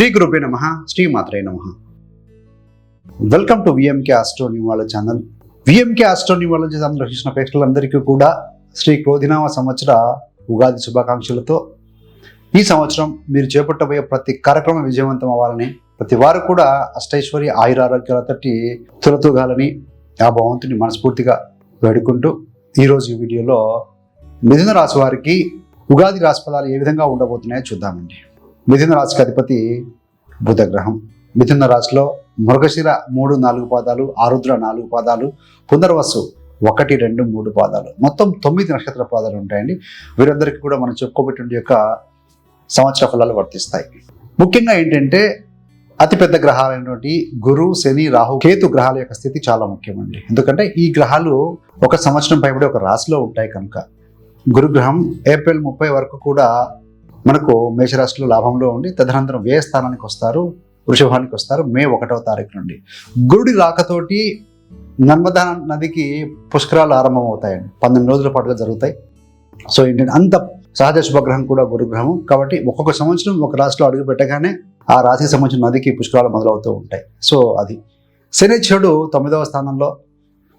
శ్రీ గురుపే నమ శ్రీ మాత్రే నమ. Welcome to VMK ఆస్ట్రోని వాళ్ళ ఛానల్ విఎంకే ఆస్ట్రోని వాళ్ళ ఛానల్ రక్షించిన ప్రేక్షకులందరికీ కూడా శ్రీ క్రోధినామ సంవత్సర ఉగాది శుభాకాంక్షలతో ఈ సంవత్సరం మీరు చేపట్టబోయే ప్రతి కార్యక్రమం విజయవంతం అవ్వాలని ప్రతి వారు కూడా అష్టైశ్వర్య ఆయురారోగ్యాలతోటి తులతూగాలని ఆ భగవంతుని మనస్ఫూర్తిగా వేడుకుంటూ ఈరోజు ఈ వీడియోలో మిథున రాశి వారికి ఉగాది రాశి ఫలాలు ఏ విధంగా ఉండబోతున్నాయో చూద్దామండి. మిథున రాశికి అధిపతి బుధగ్రహం. మిథున రాశిలో మృగశిర మూడు నాలుగు పాదాలు ఆరుద్ర నాలుగు పాదాలు పునర్వసు ఒకటి రెండు మూడు పాదాలు. మొత్తం తొమ్మిది నక్షత్ర పాదాలు ఉంటాయండి. వీరందరికీ కూడా మనం చెప్పుకోబెట్టిన యొక్క సంవత్సర ఫలాలు వర్తిస్తాయి. ముఖ్యంగా ఏంటంటే అతిపెద్ద గ్రహాలైనటువంటి గురు శని రాహు కేతు గ్రహాల యొక్క స్థితి చాలా ముఖ్యమండి. ఎందుకంటే ఈ గ్రహాలు ఒక సంవత్సరం పైబడి ఒక రాశిలో ఉంటాయి కనుక. గురుగ్రహం ఏప్రిల్ ముప్పై వరకు కూడా మనకు మేషరాశిలో లాభంలో ఉండి తదనంతరం వ్యయ స్థానానికి వస్తారు వృషభానికి వస్తారు మే ఒకటవ తారీఖు నుండి. గురుడి రాకతోటి నర్మదా నదికి పుష్కరాలు ఆరంభం పంతొమ్మిది రోజుల పాటుగా జరుగుతాయి. సో ఏంటంటే అంత సహజ శుభగ్రహం కూడా గురుగ్రహం. కాబట్టి ఒక్కొక్క సంవత్సరం ఒక రాశిలో అడుగు పెట్టగానే ఆ రాశికి సంబంధించిన నదికి పుష్కరాలు మొదలవుతూ ఉంటాయి. సో అది. శనిచ్చుడు తొమ్మిదవ స్థానంలో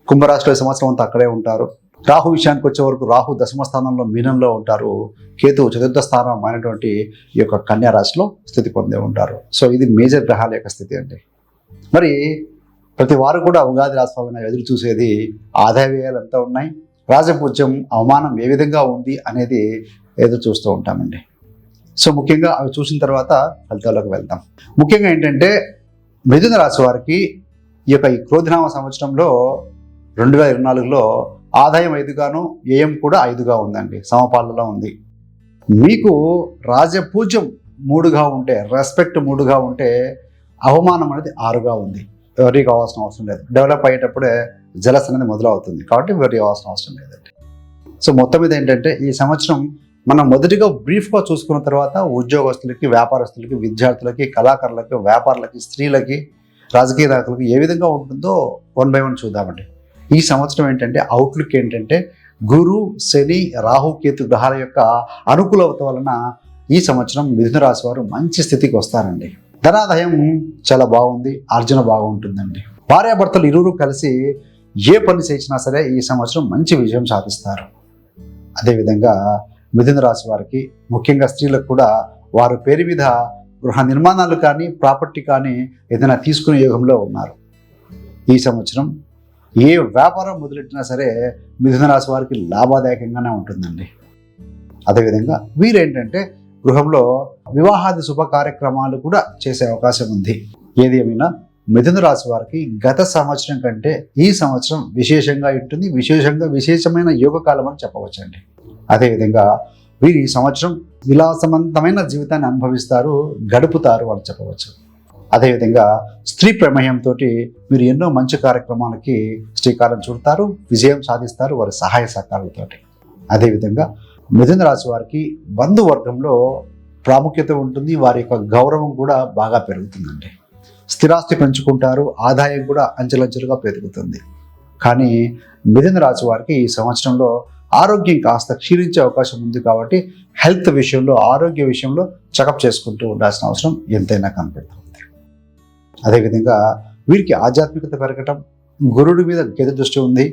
కుంభరాశిలో ఈ సంవత్సరం అంతా అక్కడే ఉంటారు. రాహు విషయానికి వచ్చే వరకు రాహు దశమ స్థానంలో మీనంలో ఉంటారు. కేతు చతుర్థ స్థానం అయినటువంటి ఈ యొక్క కన్యా రాశిలో స్థితి పొందే ఉంటారు. సో ఇది మేజర్ గ్రహాల యొక్క స్థితి అండి. మరి ప్రతి వారు కూడా ఉగాది రాశి ఎదురు చూసేది ఆదాయ వ్యయాలు ఎంత ఉన్నాయి? రాజపూజ్యం అవమానం ఏ విధంగా ఉంది అనేది ఎదురు చూస్తూ ఉంటామండి. సో ముఖ్యంగా అవి చూసిన తర్వాత ఫలితాల్లోకి వెళ్తాం ముఖ్యంగా ఏంటంటే మిథున రాశి వారికి ఈ యొక్క ఈ క్రోధినామ సంవత్సరంలో రెండు వేల ఇరవై నాలుగులో ఆదాయం ఐదుగాను వ్యయం కూడా ఐదుగా ఉందండి. సమపాలలో ఉంది. మీకు రాజపూజ్యం మూడుగా ఉంటే రెస్పెక్ట్ మూడుగా ఉంటే అవమానం అనేది ఆరుగా ఉంది. వెర్రీ కావాల్సిన అవసరం లేదు. డెవలప్ అయ్యేటప్పుడే జలస్ అనేది మొదలవుతుంది. కాబట్టి వెర్రీ కావాల్సిన అవసరం లేదండి. సో మొత్తం మీద ఏంటంటే ఈ సంవత్సరం మనం మొదటిగా బ్రీఫ్గా చూసుకున్న తర్వాత ఉద్యోగస్తులకి వ్యాపారస్తులకి విద్యార్థులకి కళాకారులకి వ్యాపారులకి స్త్రీలకి రాజకీయ నాయకులకి ఏ విధంగా ఉంటుందో వన్ బై వన్ చూద్దామండి. ఈ సంవత్సరం ఏంటంటే అవుట్లుక్ ఏంటంటే గురు శని రాహు కేతు గ్రహాల యొక్క అనుకూలత వలన ఈ సంవత్సరం మిథున రాశి వారు మంచి స్థితికి వస్తారండి. ధనాదాయం చాలా బాగుంది ఆర్జన బాగుంటుందండి. భార్యాభర్తలు ఇరువురు కలిసి ఏ పని చేసినా సరే ఈ సంవత్సరం మంచి విజయం సాధిస్తారు. అదేవిధంగా మిథున రాశి వారికి ముఖ్యంగా స్త్రీలకు కూడా వారి పేరు మీద గృహ నిర్మాణాలు కానీ ప్రాపర్టీ కానీ ఏదైనా తీసుకునే యోగంలో ఉన్నారు. ఈ సంవత్సరం ఏ వ్యాపారం మొదలెట్టినా సరే మిథున రాశి వారికి లాభదాయకంగానే ఉంటుందండి. అదేవిధంగా వీరేంటంటే గృహంలో వివాహాది శుభ కార్యక్రమాలు కూడా చేసే అవకాశం ఉంది. ఏది ఏమైనా మిథున రాశి వారికి గత సంవత్సరం కంటే ఈ సంవత్సరం విశేషంగా ఉంటుంది. విశేషంగా విశేషమైన యోగ కాలం అని చెప్పవచ్చండి. అదేవిధంగా వీరు ఈ సంవత్సరం విలాసవంతమైన జీవితాన్ని అనుభవిస్తారు గడుపుతారు అని చెప్పవచ్చు. అదేవిధంగా స్త్రీ ప్రమేయంతో మీరు ఎన్నో మంచి కార్యక్రమాలకి శ్రీకారం చుడతారు విజయం సాధిస్తారు వారి సహాయ సహకారాలతోటి. అదేవిధంగా మిథున రాశి వారికి బంధువర్గంలో ప్రాముఖ్యత ఉంటుంది వారి యొక్క గౌరవం కూడా బాగా పెరుగుతుందండి. స్థిరాస్తి పెంచుకుంటారు ఆదాయం కూడా అంచెలంచెలుగా పెరుగుతుంది. కానీ మిథున రాశి వారికి ఈ సంవత్సరంలో ఆరోగ్యం కాస్త క్షీణించే అవకాశం ఉంది కాబట్టి హెల్త్ విషయంలో ఆరోగ్య విషయంలో చెకప్ చేసుకుంటూ ఉండాల్సిన అవసరం ఎంతైనా కనపడుతుంది. అదేవిధంగా వీరికి ఆధ్యాత్మికత పెరగటం గురుడి మీద గెద దృష్టి ఉంది.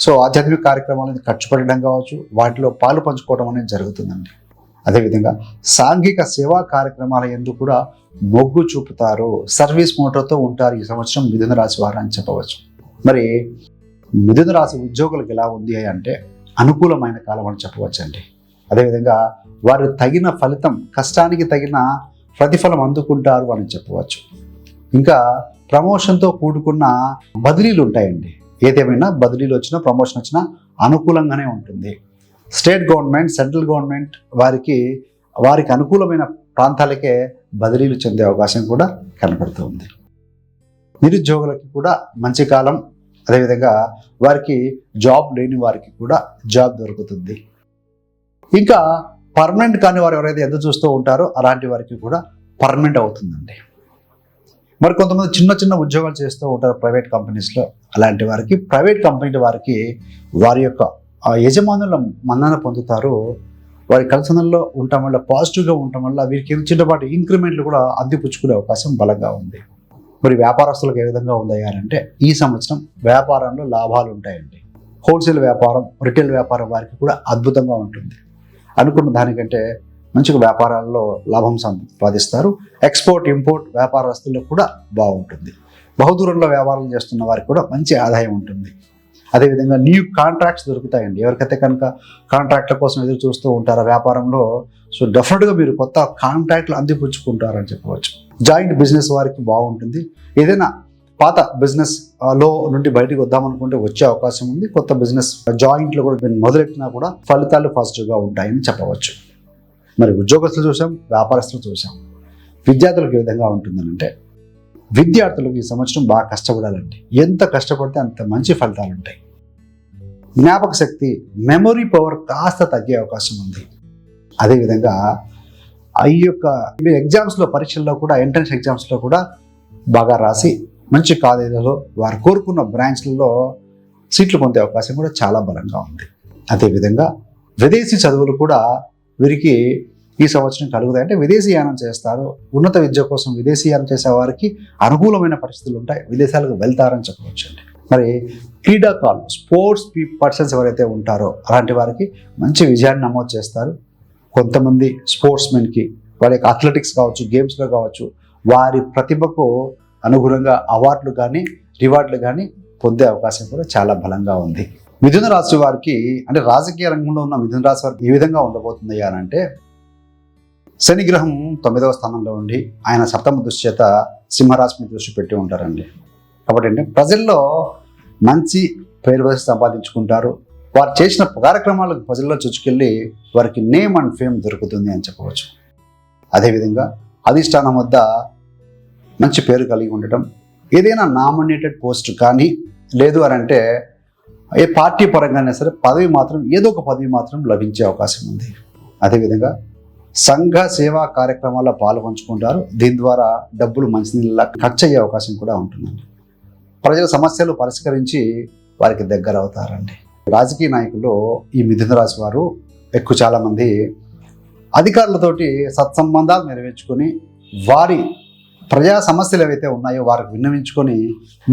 సో ఆధ్యాత్మిక కార్యక్రమాలను ఖర్చు పెట్టడం కావచ్చు వాటిలో పాలు పంచుకోవడం అనేది జరుగుతుందండి. అదేవిధంగా సాంఘిక సేవా కార్యక్రమాల ఎందుకు కూడా మొగ్గు చూపుతారు సర్వీస్ మోటార్తో ఉంటారు ఈ సంవత్సరం మిథున రాశి వారు అని చెప్పవచ్చు. మరి మిథున రాశి ఉద్యోగులకు ఎలా ఉంది అంటే అనుకూలమైన కాలం అని చెప్పవచ్చండి. అదేవిధంగా వారు తగిన ఫలితం కష్టానికి తగిన ప్రతిఫలం అందుకుంటారు అని చెప్పవచ్చు. ఇంకా ప్రమోషన్తో కూడుకున్న బదిలీలు ఉంటాయండి. ఏదేమైనా బదిలీలు వచ్చినా ప్రమోషన్ వచ్చినా అనుకూలంగానే ఉంటుంది. స్టేట్ గవర్నమెంట్ సెంట్రల్ గవర్నమెంట్ వారికి వారికి అనుకూలమైన ప్రాంతాలకే బదిలీలు చెందే అవకాశం కూడా కనపడుతుంది నిరుద్యోగులకి కూడా మంచి కాలం అదేవిధంగా వారికి జాబ్ లేని వారికి కూడా జాబ్ దొరుకుతుంది. ఇంకా పర్మనెంట్ కాని వారు ఎవరైతే ఎదురు చూస్తూ ఉంటారో అలాంటి వారికి కూడా పర్మనెంట్ అవుతుందండి. మరి కొంతమంది చిన్న చిన్న ఉద్యోగాలు చేస్తూ ఉంటారు ప్రైవేట్ కంపెనీస్లో అలాంటి వారికి ప్రైవేట్ కంపెనీ వారికి వారి యొక్క యజమానుల మన్నన పొందుతారు. వారి కలసనల్లో ఉండటం వల్ల పాజిటివ్గా ఉండటం వల్ల వీరికి చిన్నపాటి ఇంక్రిమెంట్లు కూడా అందిపుచ్చుకునే అవకాశం బలంగా ఉంది. మరి వ్యాపారస్తులకు ఏ విధంగా ఉందయ్యారంటే ఈ సంవత్సరం వ్యాపారంలో లాభాలు ఉంటాయండి. హోల్సేల్ వ్యాపారం రిటైల్ వ్యాపారం వారికి కూడా అద్భుతంగా ఉంటుంది. అనుకున్న దానికంటే మంచిగా వ్యాపారాల్లో లాభం సంపాదిస్తారు ఎక్స్పోర్ట్ ఇంపోర్ట్ వ్యాపారస్తుల్లో కూడా బాగుంటుంది. బహుదూరంలో వ్యాపారం చేస్తున్న వారికి కూడా మంచి ఆదాయం ఉంటుంది. అదేవిధంగా న్యూ కాంట్రాక్ట్స్ దొరుకుతాయండి. ఎవరికైతే కనుక కాంట్రాక్ట్ల కోసం ఎదురు చూస్తూ ఉంటారో వ్యాపారంలో సో డెఫినెట్గా మీరు కొత్త కాంట్రాక్ట్లు అందిపుచ్చుకుంటారని చెప్పవచ్చు. జాయింట్ బిజినెస్ వారికి బాగుంటుంది. ఏదైనా పాత బిజినెస్లో నుండి బయటకు వద్దామనుకుంటే వచ్చే అవకాశం ఉంది. కొత్త బిజినెస్ జాయింట్లు కూడా మీరు మొదలెట్టినా కూడా ఫలితాలు పాజిటివ్గా ఉంటాయని చెప్పవచ్చు. మరి ఉద్యోగస్తులు చూసాం వ్యాపారస్తులు చూసాం. విద్యార్థులకు ఏ విధంగా ఉంటుందనంటే విద్యార్థులకు ఈ సంవత్సరం బాగా కష్టపడాలండి. ఎంత కష్టపడితే అంత మంచి ఫలితాలు ఉంటాయి. జ్ఞాపక శక్తి మెమొరీ పవర్ కాస్త తగ్గే అవకాశం ఉంది. అదేవిధంగా ఈ యొక్క ఎగ్జామ్స్లో పరీక్షల్లో కూడా ఎంట్రన్స్ ఎగ్జామ్స్లో కూడా బాగా రాసి మంచి కాలేజీలలో వారు కోరుకున్న బ్రాంచ్లలో సీట్లు పొందే అవకాశం కూడా చాలా బలంగా ఉంది. అదేవిధంగా విదేశీ చదువులు కూడా వీరికి ఈ సంవత్సరం కలుగుతాయి. అంటే విదేశీయానం చేస్తారు. ఉన్నత విద్య కోసం విదేశీయానం చేసే వారికి అనుకూలమైన పరిస్థితులు ఉంటాయి. విదేశాలకు వెళ్తారని చెప్పవచ్చు అండి. మరి క్రీడాకారులు స్పోర్ట్స్ పర్సన్స్ ఎవరైతే ఉంటారో అలాంటి వారికి మంచి విజయాన్ని నమోదు చేస్తారు. కొంతమంది స్పోర్ట్స్ మెన్కి యొక్క అథ్లెటిక్స్ కావచ్చు గేమ్స్లో కావచ్చు వారి ప్రతిభకు అనుగుణంగా అవార్డులు కానీ రివార్డులు కానీ పొందే అవకాశం కూడా చాలా బలంగా ఉంది. మిథున రాశి వారికి అంటే రాజకీయ రంగంలో ఉన్న మిథున రాశి వారికి ఏ విధంగా ఉండబోతుంది అని అంటే శనిగ్రహం తొమ్మిదవ స్థానంలో ఉండి ఆయన సప్తమ దృష్టి చేత సింహరాశి మీద దృష్టి పెట్టి ఉంటారండి. కాబట్టి అంటే ప్రజల్లో మంచి పేరు సంపాదించుకుంటారు. వారు చేసిన కార్యక్రమాలకు ప్రజల్లో చుచ్చుకెళ్ళి వారికి నేమ్ అండ్ ఫేమ్ దొరుకుతుంది అని చెప్పవచ్చు. అదేవిధంగా అధిష్టానం వద్ద మంచి పేరు కలిగి ఉండటం ఏదైనా నామినేటెడ్ పోస్ట్ కానీ లేదు అని అంటే ఏ పార్టీ పరంగానే సరే పదవి మాత్రం ఏదో ఒక పదవి మాత్రం లభించే అవకాశం ఉంది. అదేవిధంగా సంఘ సేవా కార్యక్రమాల్లో పాల్పంచుకుంటారు దీని ద్వారా డబ్బులు మంచినీళ్ళ ఖర్చు అయ్యే అవకాశం కూడా ఉంటుందండి. ప్రజల సమస్యలు పరిష్కరించి వారికి దగ్గర అవుతారండి. రాజకీయ నాయకులు ఈ మిథున రాశి వారు ఎక్కువ చాలామంది అధికారులతోటి సత్సంబంధాలు నెరవేర్చుకొని వారి ప్రజా సమస్యలు ఏవైతే ఉన్నాయో వారికి విన్నవించుకొని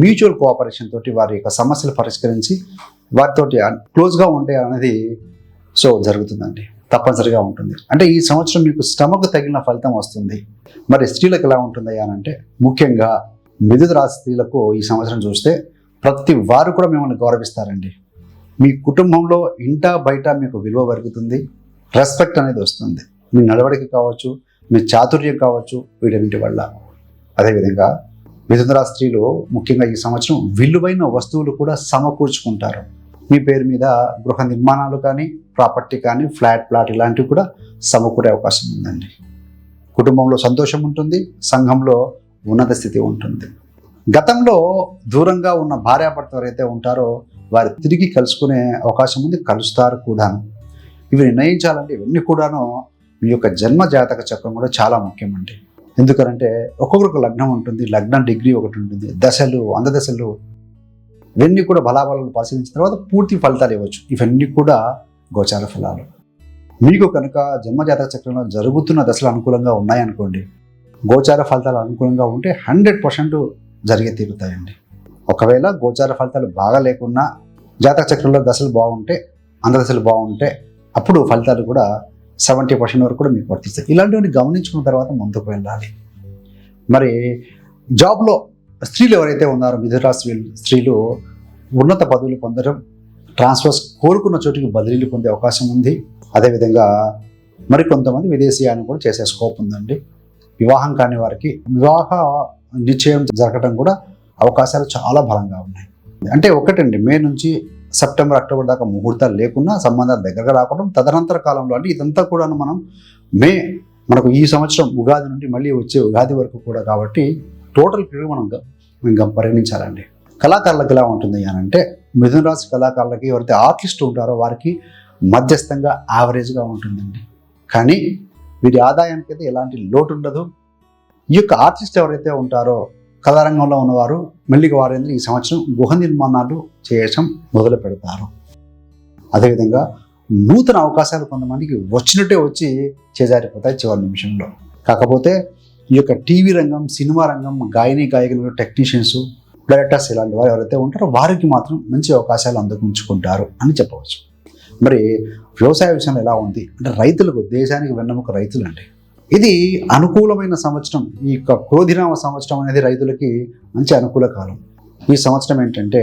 మ్యూచువల్ కోఆపరేషన్ తోటి వారి యొక్క సమస్యలు పరిష్కరించి వారితోటి క్లోజ్గా ఉంటే అనేది సో జరుగుతుందండి. తప్పనిసరిగా ఉంటుంది. అంటే ఈ సంవత్సరం మీకు శ్రమకు తగిలిన ఫలితం వస్తుంది. మరి స్త్రీలకు ఎలా ఉంటుంది అని అంటే ముఖ్యంగా మిథున రాశి స్త్రీలకు ఈ సంవత్సరం చూస్తే ప్రతి వారు కూడా మిమ్మల్ని గౌరవిస్తారండి. మీ కుటుంబంలో ఇంట బయట మీకు విలువ పెరుగుతుంది. రెస్పెక్ట్ అనేది వస్తుంది. మీ నడవడిక కావచ్చు మీ చాతుర్యం కావచ్చు వీటన్నిటి వల్ల. అదేవిధంగా మిథున రాశి స్త్రీలు ముఖ్యంగా ఈ సంవత్సరం విలువైన వస్తువులు కూడా సమకూర్చుకుంటారు. మీ పేరు మీద గృహ నిర్మాణాలు కానీ ప్రాపర్టీ కానీ ఫ్లాట్ ప్లాట్ ఇలాంటివి కూడా సమకూరే అవకాశం ఉందండి. కుటుంబంలో సంతోషం ఉంటుంది సంఘంలో ఉన్నత స్థితి ఉంటుంది. గతంలో దూరంగా ఉన్న భార్యాభర్త ఎవరైతే ఉంటారో వారు తిరిగి కలుసుకునే అవకాశం ఉంది కలుస్తారు కూడాను ఇవి నిర్ణయించాలంటే ఇవన్నీ కూడాను మీ యొక్క జన్మ జాతక చక్రం కూడా చాలా ముఖ్యమండి. ఎందుకంటే ఒక్కొక్కరికి లగ్నం ఉంటుంది లగ్నం డిగ్రీ ఒకటి ఉంటుంది దశలు అందదశలు ఇవన్నీ కూడా బలాబలాలు పరిశీలించిన తర్వాత పూర్తి ఫలితాలు ఇవ్వచ్చు. ఇవన్నీ కూడా గోచార ఫలాలు. మీకు కనుక జన్మజాతక చక్రంలో జరుగుతున్న దశలు అనుకూలంగా ఉన్నాయనుకోండి గోచార ఫలితాలు అనుకూలంగా ఉంటే హండ్రెడ్ పర్సెంట్ జరిగే తీరుతాయండి. ఒకవేళ గోచార ఫలితాలు బాగా లేకున్నా జాతక చక్రంలో దశలు బాగుంటే అందదశలు బాగుంటే అప్పుడు ఫలితాలు కూడా సెవెంటీ పర్సెంట్ వరకు కూడా మీకు వర్తిస్తాయి. ఇలాంటివన్నీ గమనించుకున్న తర్వాత ముందుకు వెళ్ళాలి. మరి జాబ్లో స్త్రీలు ఎవరైతే ఉన్నారో మిథురాశి స్త్రీలు ఉన్నత పదవులు పొందడం ట్రాన్స్ఫర్స్ కోరుకున్న చోటుకి బదిలీలు పొందే అవకాశం ఉంది. అదేవిధంగా మరి కొంతమంది విదేశీయాన్ని కూడా చేసే స్కోప్ ఉందండి. వివాహం కాని వారికి వివాహ నిశ్చయం జరగడం కూడా అవకాశాలు చాలా బలంగా ఉన్నాయి. అంటే ఒకటండి మే నుంచి సెప్టెంబర్ అక్టోబర్ దాకా ముహూర్తాలు లేకున్నా సంబంధాలు దగ్గరగా రావడం తదనంతర కాలంలో అంటే ఇదంతా కూడా మనం మే మనకు ఈ సంవత్సరం ఉగాది నుండి మళ్ళీ వచ్చే ఉగాది వరకు కూడా కాబట్టి టోటల్ పీరియడ్ మనం గ- ఇంకా పరిగణించాలండి. కళాకారులకు ఎలా ఉంటుంది అని అంటే మిథున రాశి కళాకారులకి ఎవరైతే ఆర్టిస్ట్ ఉంటారో వారికి మధ్యస్థంగా యావరేజ్గా ఉంటుందండి. కానీ వీరి ఆదాయానికి అయితే ఎలాంటి లోటు ఉండదు. ఈ యొక్క ఆర్టిస్ట్ ఎవరైతే ఉంటారో కళారంగంలో ఉన్నవారు మెల్లిగా వారేంద్ర ఈ సంవత్సరం గృహ నిర్మాణాలు చేయటం మొదలు పెడతారు. అదేవిధంగా నూతన అవకాశాలు కొంతమందికి వచ్చినట్టే వచ్చి చేజారిపోతాయి చివరి నిమిషంలో. కాకపోతే ఈ యొక్క టీవీ రంగం సినిమా రంగం గాయని గాయకులు టెక్నీషియన్స్ డైరెక్టర్స్ ఇలాంటి వారు ఎవరైతే ఉంటారో వారికి మాత్రం మంచి అవకాశాలు అందుకుంచుకుంటారు అని చెప్పవచ్చు. మరి వ్యవసాయ విషయంలో ఎలా ఉంది? అంటే రైతులకు దేశానికి వెన్నెముక రైతులు అండి ఇది అనుకూలమైన సంవత్సరం. ఈ యొక్క క్రోధినామ సంవత్సరం అనేది రైతులకి మంచి అనుకూల కాలం. ఈ సంవత్సరం ఏంటంటే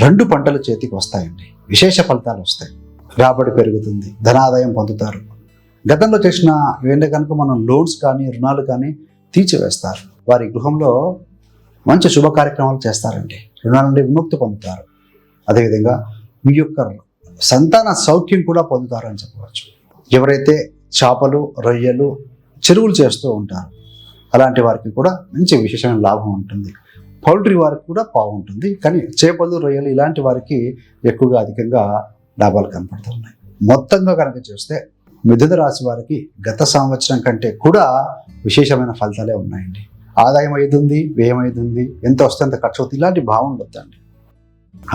రెండు పంటలు చేతికి వస్తాయండి. విశేష ఫలితాలు వస్తాయి. రాబడి పెరుగుతుంది ధనాదాయం పొందుతారు. గతంలో చేసిన ఏంటంటే కనుక మనం లోన్స్ కానీ రుణాలు కానీ తీర్చివేస్తారు వారి గృహంలో మంచి శుభ కార్యక్రమాలు చేస్తారండి. రుణాల నుండి విముక్తి పొందుతారు. అదేవిధంగా మీ యొక్క సంతాన సౌఖ్యం కూడా పొందుతారు అని చెప్పవచ్చు. ఎవరైతే చేపలు రొయ్యలు చెరువులు చేస్తూ ఉంటారు. అలాంటి వారికి కూడా మంచి విశేషమైన లాభం ఉంటుంది. పౌల్ట్రీ వారికి కూడా బాగుంటుంది కానీ చేపలు రొయ్యలు ఇలాంటి వారికి ఎక్కువగా అధికంగా లాభాలు కనపడుతున్నాయి మొత్తంగా కనుక చూస్తే మిథున రాశి వారికి గత సంవత్సరం కంటే కూడా విశేషమైన ఫలితాలే ఉన్నాయండి. ఆదాయం అవుతుంది వ్యయం అవుతుంది ఎంత వస్తే అంత ఖర్చు అవుతుంది ఇలాంటి భావన వద్దండి.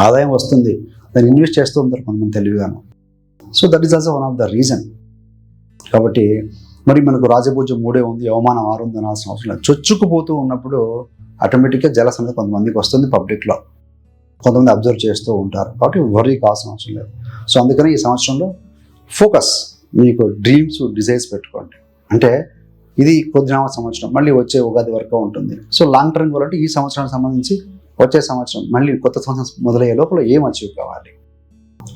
ఆదాయం వస్తుంది దాన్ని ఇన్వెస్ట్ చేస్తూ ఉంటారు కొంతమంది తెలివిగాను. So that is also one of the reason కాబట్టి మరి మనకు రాజభోజం మూడే ఉంది అవమానం ఆరు ఉంది అనాల్సిన అవసరం లేదు. చొచ్చుకుపోతూ ఉన్నప్పుడు ఆటోమేటిక్గా జలస్ అనేది కొంతమందికి వస్తుంది పబ్లిక్లో. కొంతమంది అబ్జర్వ్ చేస్తూ ఉంటారు. కాబట్టి వరీ కావాల్సిన అవసరం లేదు. సో అందుకని ఈ సంవత్సరంలో ఫోకస్ మీకు డ్రీమ్స్ డిజైర్స్ పెట్టుకోండి. అంటే ఇది కొద్దినామ సంవత్సరం మళ్ళీ వచ్చే ఉగాది వరకు ఉంటుంది. సో లాంగ్ టర్మ్ గోల్ అంటే ఈ సంవత్సరానికి సంబంధించి వచ్చే సంవత్సరం మళ్ళీ కొత్త సంవత్సరం మొదలయ్యే లోపల ఏం అచీవ్ కావాలి?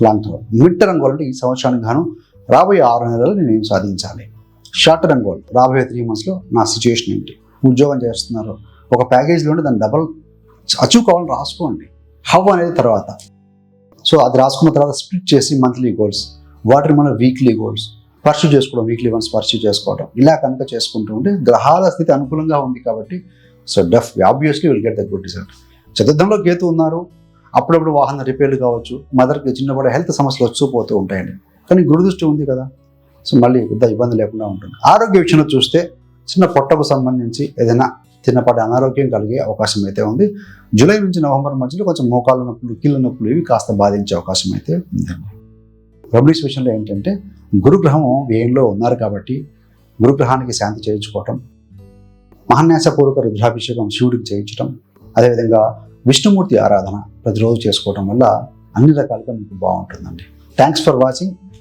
Long term. Mid term goal అంటే ఈ సంవత్సరానికి గాను రాబోయే ఆరు నెలలు నేను ఏం సాధించాలి? Short term goal. రాబోయే త్రీ మంత్స్లో నా సిచ్యువేషన్ ఏంటి? ఉద్యోగం చేస్తున్నారు. ఒక ప్యాకేజ్లో ఉంటే దాన్ని డబల్ అచీవ్ కావాలని రాసుకోండి. హవ్ అనేది తర్వాత. సో అది రాసుకున్న తర్వాత స్ప్లిట్ చేసి మంత్లీ గోల్స్ వాటిని మన వీక్లీ గోల్స్ పర్సూ చేసుకోవడం వీక్లీ వన్స్ పర్సూ చేసుకోవడం ఇలా కనుక చేసుకుంటూ ఉంటే గ్రహాల స్థితి అనుకూలంగా ఉంది కాబట్టి so def obviously will get the good result చతుర్థంలో కేతు ఉన్నారు. అప్పుడప్పుడు వాహన రిపేర్లు కావచ్చు మదర్కి చిన్నప్పుడు హెల్త్ సమస్యలు వచ్చి పోతూ ఉంటాయండి. కానీ గురుదృష్టి ఉంది కదా. సో మళ్ళీ పెద్ద ఇబ్బంది లేకుండా ఉంటుంది. ఆరోగ్య విషయంలో చూస్తే చిన్న పొట్టకు సంబంధించి ఏదైనా చిన్నపాటి అనారోగ్యం కలిగే అవకాశం అయితే ఉంది. జూలై నుంచి నవంబర్ మధ్యలో కొంచెం మోకాళ్ళ నొప్పులు కీళ్ళ నొప్పులు ఇవి కాస్త బాధించే అవకాశం అయితే ఉంది. రెమెడీస్ విషయంలో ఏంటంటే గురుగ్రహం వ్యయంలో ఉన్నారు కాబట్టి గురుగ్రహానికి శాంతి చేయించుకోవటం మహాన్యాసపూర్వక రుద్రాభిషేకం శివుడికి చేయించడం అదేవిధంగా విష్ణుమూర్తి ఆరాధన ప్రతిరోజు చేసుకోవడం వల్ల అన్ని రకాలుగా మీకు బాగుంటుందండి. Thanks for watching